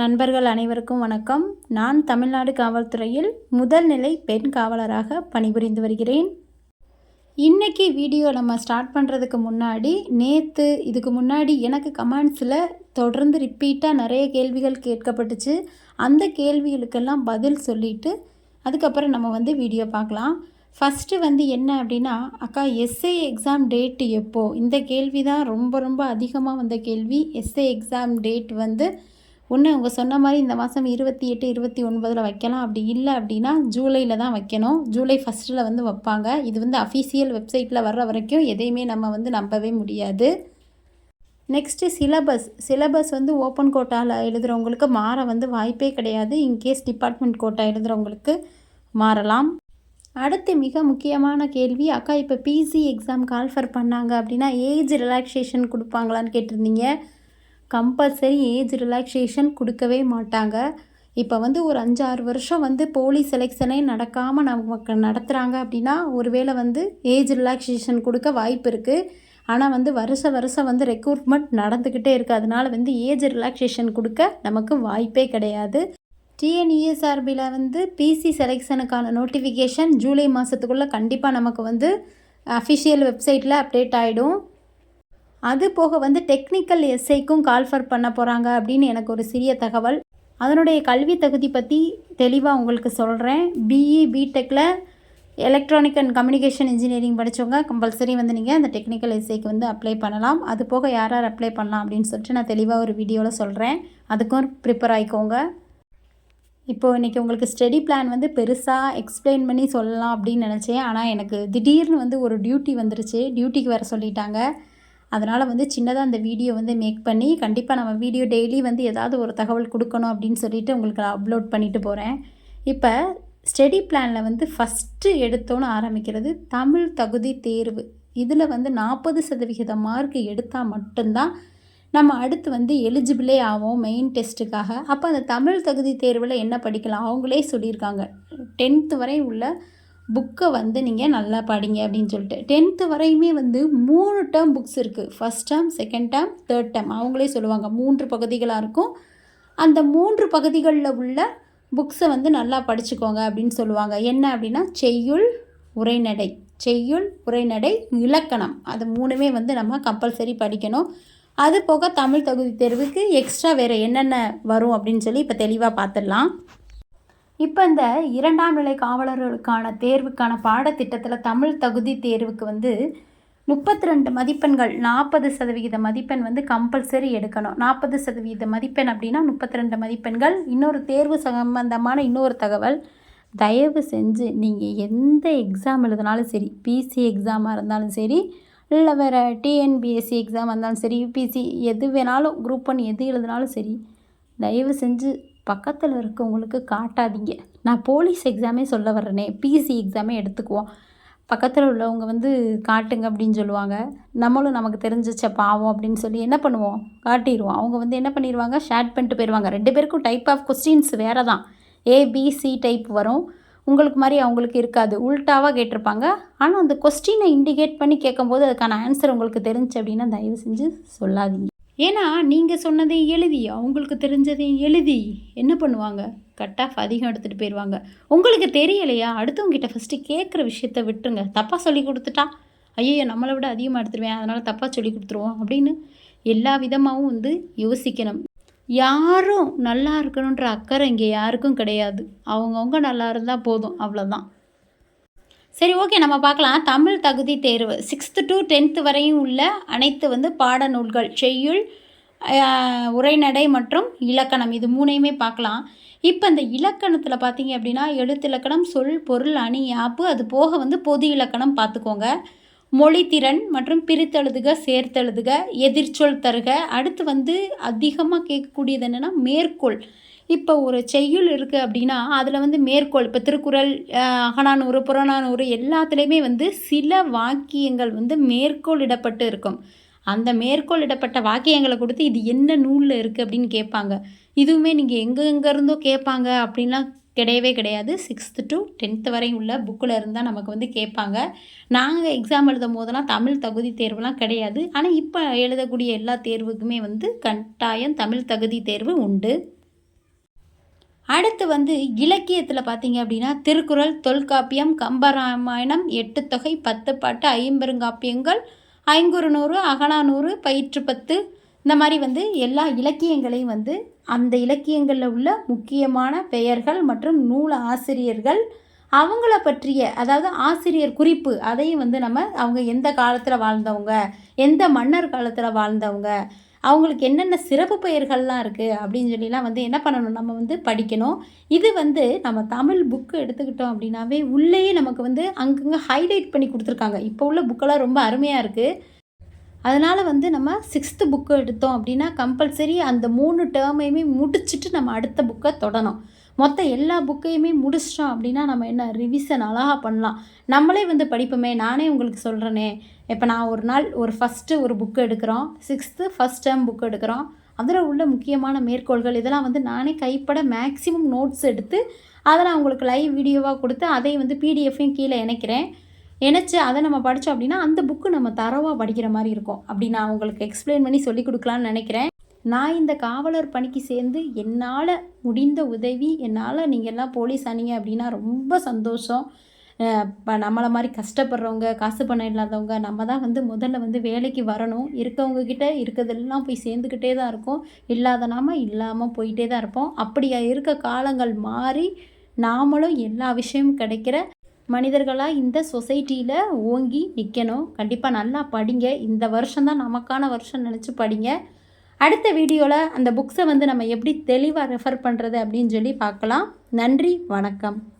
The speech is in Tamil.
நண்பர்கள் அனைவருக்கும் வணக்கம். நான் தமிழ்நாடு காவல்துறையில் முதல் நிலை பெண் காவலராக பணிபுரிந்து வருகிறேன். இன்றைக்கி வீடியோ நம்ம ஸ்டார்ட் பண்ணுறதுக்கு முன்னாடி நேற்று இதுக்கு முன்னாடி எனக்கு கமெண்ட்ஸில் தொடர்ந்து ரிப்பீட்டாக நிறைய கேள்விகள் கேட்கப்பட்டுச்சு. அந்த கேள்விகளுக்கெல்லாம் பதில் சொல்லிவிட்டு அதுக்கப்புறம் நம்ம வந்து வீடியோ பார்க்கலாம். ஃபஸ்ட்டு வந்து என்ன அப்படின்னா அக்கா எஸ்ஏ எக்ஸாம் டேட்டு எப்போது இந்த கேள்வி தான் ரொம்ப ரொம்ப அதிகமாக வந்த கேள்வி. எஸ்ஏ எக்ஸாம் டேட் வந்து ஒன்று அவங்க சொன்ன மாதிரி இந்த மாதம் இருபத்தி எட்டு இருபத்தி ஒன்பதில் வைக்கலாம். அப்படி இல்லை அப்படின்னா ஜூலையில் தான் வைக்கணும். ஜூலை ஃபஸ்ட்டில் வந்து வைப்பாங்க. இது வந்து அஃபீஷியல் வெப்சைட்டில் வர்ற வரைக்கும் எதையுமே நம்ம வந்து நம்பவே முடியாது. நெக்ஸ்ட்டு சிலபஸ் சிலபஸ் வந்து ஓப்பன் கோட்டாவில் எழுதுகிறவங்களுக்கு மாற வந்து வாய்ப்பே கிடையாது. இன்கேஸ் டிபார்ட்மெண்ட் கோட்டா எழுதுகிறவங்களுக்கு மாறலாம். அடுத்து மிக முக்கியமான கேள்வி அக்கா இப்போ பிசி எக்ஸாம் கால்ஃபர் பண்ணாங்க அப்படின்னா ஏஜ் ரிலாக்ஸேஷன் கொடுப்பாங்களான்னு கேட்டிருந்தீங்க. கம்பல்சரி ஏஜ் ரிலாக்ஸேஷன் கொடுக்கவே மாட்டாங்க. இப்போ வந்து ஒரு அஞ்சாறு வருஷம் வந்து போலீஸ் செலெக்ஷனே நடக்காமல் நமக்கு நடத்துகிறாங்க அப்படின்னா ஒருவேளை வந்து ஏஜ் ரிலாக்ஸேஷன் கொடுக்க வாய்ப்பு இருக்குது ஆனால் வந்து வருஷ வருஷம் வந்து ரெக்ரூட்மெண்ட் நடந்துக்கிட்டே இருக்குது அதனால் வந்து ஏஜ் ரிலாக்ஸேஷன் கொடுக்க நமக்கு வாய்ப்பே கிடையாது. டிஎன்இஎஸ்ஆர்பியில் வந்து பிசி செலெக்ஷனுக்கான நோட்டிஃபிகேஷன் ஜூலை மாதத்துக்குள்ளே கண்டிப்பாக நமக்கு வந்து அஃபிஷியல் வெப்சைட்டில் அப்டேட் ஆகிடும் அது போக வந்து டெக்னிக்கல் எஸ்ஐக்கும் கால்ஃபர் பண்ண போகிறாங்க அப்படின்னு எனக்கு ஒரு சிறிய தகவல். அதனுடைய கல்வி தகுதி பற்றி தெளிவாக உங்களுக்கு சொல்கிறேன் பிஇ பிடெக்கில் எலக்ட்ரானிக் அண்ட் கம்யூனிகேஷன் இன்ஜினியரிங் படித்தவங்க கம்பல்சரி வந்து நீங்கள் அந்த டெக்னிக்கல் எஸ்ஐக்கு வந்து அப்ளை பண்ணலாம். அது போக யார் யார் அப்ளை பண்ணலாம் அப்படின்னு சொல்லிட்டு நான் தெளிவாக ஒரு வீடியோவில் சொல்கிறேன் அதுக்கும் ப்ரிப்பேர் ஆகிக்கோங்க இப்போது இன்றைக்கி உங்களுக்கு ஸ்டடி பிளான் வந்து பெருசாக எக்ஸ்பிளைன் பண்ணி சொல்லலாம் அப்படின்னு நினச்சேன். ஆனால் எனக்கு திடீர்னு வந்து ஒரு டியூட்டி வந்துருச்சு. டியூட்டிக்கு வர சொல்லிட்டாங்க. அதனால் வந்து சின்னதாக அந்த வீடியோ வந்து மேக் பண்ணி கண்டிப்பாக நம்ம வீடியோ டெய்லி வந்து ஏதாவது ஒரு தகவல் கொடுக்கணும் அப்படின்னு சொல்லிட்டு உங்களுக்கு அப்லோட் பண்ணிட்டு போகிறேன் இப்போ ஸ்டடி பிளானில் வந்து ஃபஸ்ட்டு எடுத்தோன்னு ஆரம்பிக்கிறது தமிழ் தகுதி தேர்வு. இதில் வந்து நாற்பது சதவிகித மார்க் எடுத்தால் மட்டும்தான் நம்ம அடுத்து வந்து எலிஜிபிளே ஆகும் மெயின் டெஸ்ட்டுக்காக அப்போ அந்த தமிழ் தகுதி தேர்வில் என்ன படிக்கலாம்? அவங்களே சொல்லியிருக்காங்க. டென்த்து வரை உள்ள புக்கை வந்து நீங்கள் நல்லா படிங்க அப்படின்னு சொல்லிட்டு. டென்த்து வரையுமே வந்து மூணு டேர்ம் புக்ஸ் இருக்குது first term second term third term அவங்களே சொல்லுவாங்க. மூன்று பகுதிகளாக இருக்கும். அந்த மூன்று பகுதிகளில் உள்ள புக்ஸை வந்து நல்லா படிச்சுக்கோங்க அப்படின்னு சொல்லுவாங்க. என்ன அப்படின்னா செய்யுள் உரைநடை. செய்யுள் உரைநடை இலக்கணம். அது மூணுமே வந்து நம்ம கம்பல்சரி படிக்கணும். அது போக தமிழ் தகுதி தேர்வுக்கு எக்ஸ்ட்ரா வேறு என்னென்ன வரும் அப்படின்னு சொல்லி இப்போ தெளிவாக பார்த்துடலாம் இப்போ இந்த இரண்டாம் நிலை காவலர்களுக்கான தேர்வுக்கான பாடத்திட்டத்தில் தமிழ் தகுதி தேர்வுக்கு வந்து முப்பத்தி ரெண்டு மதிப்பெண்கள் நாற்பது சதவிகித மதிப்பெண் வந்து கம்பல்சரி எடுக்கணும். நாற்பது சதவீத மதிப்பெண் அப்படின்னா முப்பத்தி ரெண்டு மதிப்பெண்கள். இன்னொரு தேர்வு சம்பந்தமான இன்னொரு தகவல் தயவு செஞ்சு நீங்கள் எந்த எக்ஸாம் எழுதினாலும் சரி பிசி எக்ஸாமாக இருந்தாலும் சரி இல்லை வேறு டிஎன்பிஎஸ்சி எக்ஸாம் இருந்தாலும் சரி யூபிசி எது வேணாலும் குரூப் ஒன் எது எழுதினாலும் சரி தயவு செஞ்சு பக்கத்தில் இருக்கவங்களுக்கு காட்டாதீங்க. நான் போலீஸ் எக்ஸாமே சொல்ல வர்றேனே. பிசி எக்ஸாமே எடுத்துக்குவோம். பக்கத்தில் உள்ளவங்க வந்து காட்டுங்க அப்படின்னு சொல்லுவாங்க. நம்மளும் நமக்கு தெரிஞ்சிச்ச பாவம் அப்படின்னு சொல்லி என்ன பண்ணுவோம்? காட்டிடுவோம். அவங்க வந்து என்ன பண்ணிடுவாங்க? ஷேட் பண்ணிட்டு போயிடுவாங்க. ரெண்டு பேருக்கும் டைப் ஆஃப் கொஸ்டின்ஸ் வேறு தான் ஏபிசி டைப் வரும். உங்களுக்கு மாதிரி அவங்களுக்கு இருக்காது. உல்ட்டாவாக கேட்டிருப்பாங்க. ஆனால் அந்த கொஸ்டினை இண்டிகேட் பண்ணி கேட்கும்போது அதுக்கான ஆன்சர் உங்களுக்கு தெரிஞ்சு அப்படின்னா தயவு செஞ்சு சொல்லாதீங்க. ஏன்னா நீங்கள் சொன்னதையும் எழுதி அவங்களுக்கு தெரிஞ்சதையும் எழுதி. என்ன பண்ணுவாங்க? கட் ஆஃப் அதிகம் எடுத்துகிட்டு போயிடுவாங்க உங்களுக்கு தெரியலையா? அடுத்தவங்ககிட்ட ஃபஸ்ட்டு கேட்குற விஷயத்த விட்டுருங்க. தப்பாக சொல்லி கொடுத்துட்டா? ஐயோ நம்மளை விட அதிகமாக எடுத்துருவேன். அதனால் தப்பாக சொல்லி கொடுத்துருவோம் அப்படின்னு எல்லா விதமாகவும் வந்து யோசிக்கணும். யாரும் நல்லா இருக்கணுன்ற அக்கறை இங்கே யாருக்கும் கிடையாது. அவங்கவுங்க நல்லா இருந்தால் போதும். அவ்வளோதான் சரி ஓகே நம்ம பார்க்கலாம். தமிழ் தகுதி தேர்வு. சிக்ஸ்த்து டு டென்த்து வரையும் உள்ள அனைத்து வந்து பாடநூல்கள் செய்யுள் உரைநடை மற்றும் இலக்கணம். இது மூணையுமே பார்க்கலாம். இப்போ இந்த இலக்கணத்தில் பார்த்தீங்க அப்படின்னா எழுத்து இலக்கணம் சொல் பொருள் அணி ஆப்பு அது போக வந்து பொது இலக்கணம் பார்த்துக்கோங்க. மொழித்திறன் மற்றும் பிரித்தெழுதுக சேர்த்தெழுதுக எதிர்ச்சொல் தருக. அடுத்து வந்து அதிகமாக கேட்கக்கூடியது என்னென்னா மேற்கோள். இப்போ ஒரு செய்யுள் இருக்குது அப்படின்னா அதில் வந்து மேற்கோள். இப்போ திருக்குறள் அகநானூறு புறநானூறு எல்லாத்துலேயுமே வந்து சில வாக்கியங்கள் வந்து மேற்கோள் இடப்பட்டு இருக்கும். அந்த மேற்கோள் இடப்பட்ட வாக்கியங்களை கொடுத்து இது என்ன நூலில் இருக்குது அப்படின்னு கேட்பாங்க. இதுவுமே நீங்கள் எங்கெங்கேருந்தோ கேட்பாங்க அப்படின்லாம் கிடையவே கிடையாது. சிக்ஸ்த்து டு டென்த்து வரையும் உள்ள புக்கில் இருந்தால் நமக்கு வந்து கேட்பாங்க. நாங்கள் எக்ஸாம் எழுதும் போதெல்லாம் தமிழ் தகுதி தேர்வுலாம் கிடையாது. ஆனால் இப்போ எழுதக்கூடிய எல்லா தேர்வுக்குமே வந்து கட்டாயம் தமிழ் தகுதி தேர்வு உண்டு. அடுத்து வந்து இலக்கியத்தில் பார்த்தீங்க அப்படின்னா திருக்குறள் தொல்காப்பியம் கம்பராமாயணம் எட்டு தொகை பத்து பாட்டு ஐம்பெருங்காப்பியங்கள் ஐங்குறுநூறு அகனானூறு பயிற்று பத்து இந்த மாதிரி வந்து எல்லா இலக்கியங்களையும் வந்து அந்த இலக்கியங்களில் உள்ள முக்கியமான பெயர்கள் மற்றும் நூல் ஆசிரியர்கள் அவங்கள பற்றிய அதாவது ஆசிரியர் குறிப்பு அதையும் வந்து நம்ம அவங்க எந்த காலத்தில் வாழ்ந்தவங்க எந்த மன்னர் காலத்தில் வாழ்ந்தவங்க அவங்களுக்கு என்னென்ன சிறப்பு பெயர்கள்லாம் இருக்குது அப்படின்னு சொல்லிலாம் வந்து என்ன பண்ணணும்? நம்ம வந்து படிக்கணும். இது வந்து நம்ம தமிழ் புக்கு எடுத்துக்கிட்டோம் அப்படின்னாவே உள்ளேயே நமக்கு வந்து அங்கங்கே ஹைலைட் பண்ணி கொடுத்துருக்காங்க. இப்போ உள்ள புக்கெல்லாம் ரொம்ப அருமையாக இருக்குது அதனால் வந்து நம்ம சிக்ஸ்த்து புக்கு எடுத்தோம் அப்படின்னா கம்பல்சரி அந்த மூணு டேர்மையுமே முடிச்சுட்டு நம்ம அடுத்த புக்கை தொடணும். மொத்த எல்லா புக்கையுமே முடிச்சிட்டோம் அப்படின்னா நம்ம என்ன ரிவிஷன் அழகாக பண்ணலாம். நம்மளே வந்து படிப்போமே நானே உங்களுக்கு சொல்கிறேனே இப்போ நான் ஒரு நாள் ஒரு ஃபஸ்ட்டு ஒரு புக்கு எடுக்கிறோம் சிக்ஸ்த்து ஃபஸ்ட் டேர்ம் புக்கு எடுக்கிறோம். அதில் உள்ள முக்கியமான மேற்கோள்கள் இதெல்லாம் வந்து நானே கைப்பட மேக்ஸிமம் நோட்ஸ் எடுத்து அதை நான் உங்களுக்கு லைவ் வீடியோவாக கொடுத்து அதை வந்து பிடிஎஃப்பையும் கீழே இணைக்கிறேன். நினச்சி அதை நம்ம படித்தோம் அப்படின்னா அந்த புக்கு நம்ம தரவாக படிக்கிற மாதிரி இருக்கும். அப்படி நான் உங்களுக்கு எக்ஸ்பிளைன் பண்ணி சொல்லி கொடுக்கலான்னு நினைக்கிறேன். நான் இந்த காவலர் பணிக்கு சேர்ந்து என்னால் முடிந்த உதவி என்னால் நீங்கள் எல்லாம் போலீஸ் ஆனீங்க அப்படின்னா ரொம்ப சந்தோஷம். இப்போ நம்மளை மாதிரி கஷ்டப்படுறவங்க காசு பணம் இல்லாதவங்க நம்ம தான் வந்து முதல்ல வந்து வேலைக்கு வரணும். இருக்கவங்க கிட்ட இருக்கிறதெல்லாம் போய் சேர்ந்துக்கிட்டே தான் இருக்கும். இல்லாத நாம இல்லாமல் போயிட்டே தான் இருப்போம். அப்படி இருக்க காலங்கள் மாறி நாமளும் எல்லா விஷயமும் கிடைக்கிற மனிதர்களாக இந்த சொசைட்டியில் ஓங்கி நிற்கணும் கண்டிப்பாக நல்லா படிங்க. இந்த வருஷம் தான் நமக்கான வருஷம் நினச்சி படிங்க. அடுத்த வீடியோவில் அந்த புக்ஸை வந்து நம்ம எப்படி தெளிவாக ரெஃபர் பண்ணுறது அப்படின்னு சொல்லி பார்க்கலாம். நன்றி வணக்கம்.